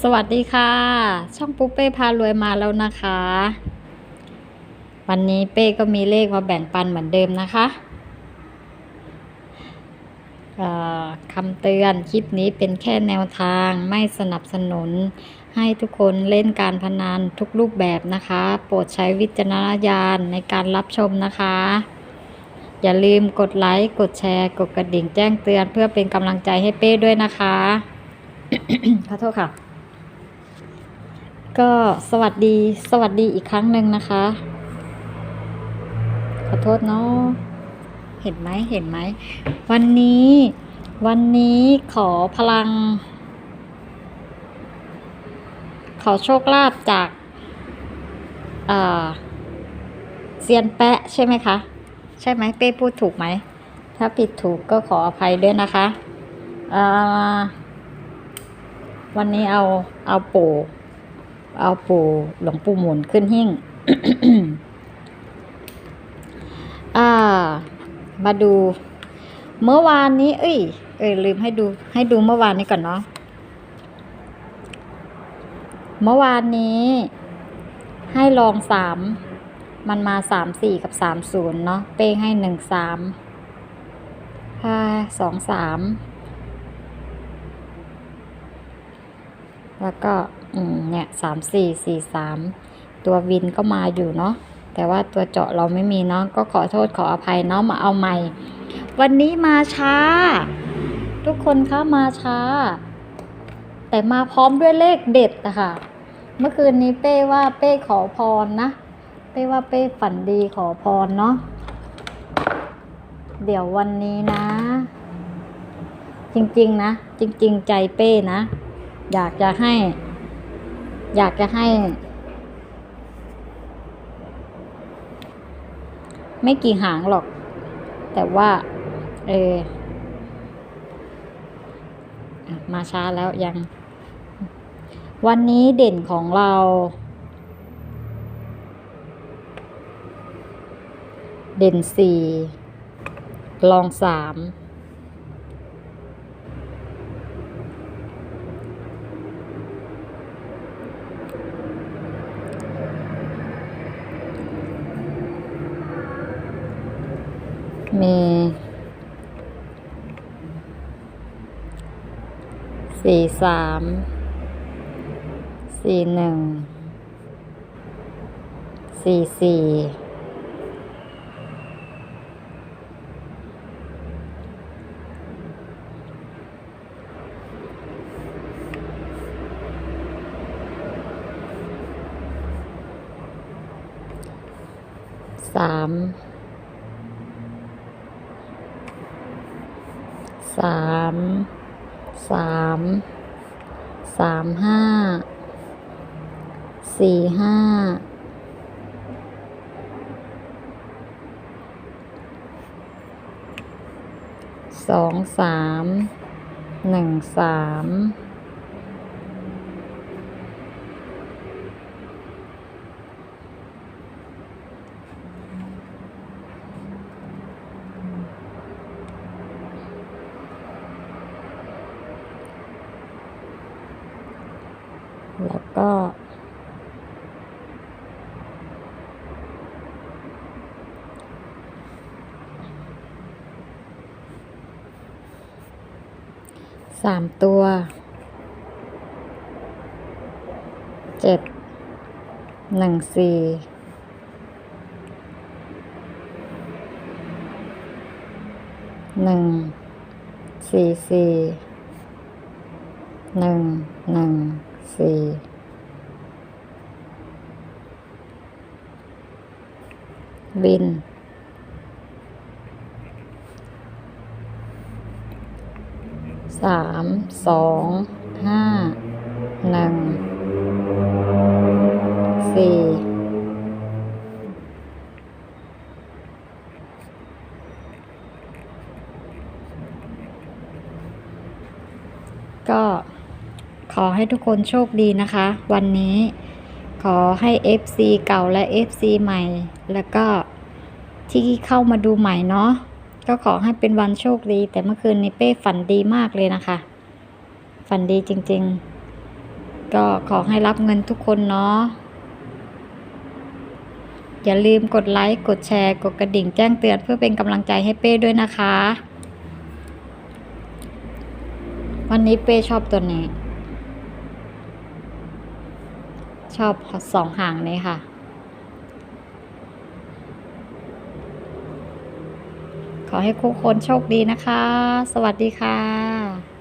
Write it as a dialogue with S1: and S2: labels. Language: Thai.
S1: สวัสดีค่ะ ช่องปุ๊เป้พารวยมาแล้วนะคะ วันนี้เป้ก็มีเลขมาแบ่งปันเหมือนเดิมนะคะเอ่อคำเตือนคลิปนี้เป็นแค่แนวทางไม่สนับสนุน ให้ทุกคนเล่นการพนันทุกรูปแบบนะคะ โปรดใช้วิจารณญาณในการรับชมนะคะ อย่าลืมกดไลค์กดแชร์ กดกระดิ่งแจ้งเตือน เพื่อเป็นกำลังใจให้เป้ด้วยนะคะขอโทษค่ะ ก็สวัสดีสวัสดีอีกครั้งหนึ่งนะคะ ขอโทษเนาะเห็นไหมเห็นไหม วันนี้ วันนี้ขอพลัง ขอโชคลาภจากอ่าเซียนแปะใช่ไหมคะ ใช่ไหมเป้พูดถูกไหม ถ้าผิดถูกก็ขออภัยด้วยนะคะอ่าวันนี้เอาเอาปู่ เอาปู่หลวงปู่หมุนขึ้นหิ้งอ่า มาดู เมื่อวานนี้ เอ้ย เอ้ยลืมให้ดู ให้ดูเมื่อวานนี้ก่อนเนาะ เมื่อวานนี้ ให้ลองสามมันมาสามสี่กับสามศูนย์เนาะ เป้งให้หนึ่งสามห้าสองสาม แล้วก็ อืมเนี่ยสามสี่สี่สามตัววินก็มาอยู่เนาะแต่ว่าตัวเจาะเราไม่มีเนาะก็ขอโทษขออภัยเนาะมาเอาใหม่ วันนี้มาช้า ทุกคนคะมาช้า แต่มาพร้อมด้วยเลขเด็ดอะค่ะเมื่อคืนนี้เป้ว่าเป้ขอพรนะ เป้ว่าเป้ฝันดีขอพรเนาะเดี๋ยววันนี้นะ จริงๆนะ จริง ๆ ใจเป้นะ อยากจะให้ อยากจะให้ ไม่กี่หางหรอก แต่ว่า เออมาช้าแล้วยัง วันนี้เด่นของเรา เด่นสี่ลองสาม มีสี่สามสี่หนึ่งสี่สี่สาม สามสามสามห้าสี่ห้าสองสามหนึ่งสาม แล้วก็ สามตัว เจ็ด หนึ่งสี่หนึ่งสี่สี่หนึ่งหนึ่ง สี่วินสามสองห้าหนึ่งสี่ก็ ขอให้ทุกคนโชคดีนะคะ วันนี้ขอให้ FC เก่าและ FC ใหม่ แล้วก็ที่เข้ามาดูใหม่เนาะก็ขอให้เป็นวันโชคดี แต่เมื่อคืนนี้เป้ฝันดีมากเลยนะคะ ฝันดีจริงๆ ก็ขอให้รับเงินทุกคนเนาะอย่าลืมกดไลค์ กดแชร์ กดกระดิ่งแจ้งเตือนเพื่อเป็นกำลังใจให้เป้ด้วยนะคะ วันนี้เป้ชอบตัวนี้ ชอบสองหางนี้ค่ะ ขอให้ทุกคนโชคดีนะคะ สวัสดีค่ะ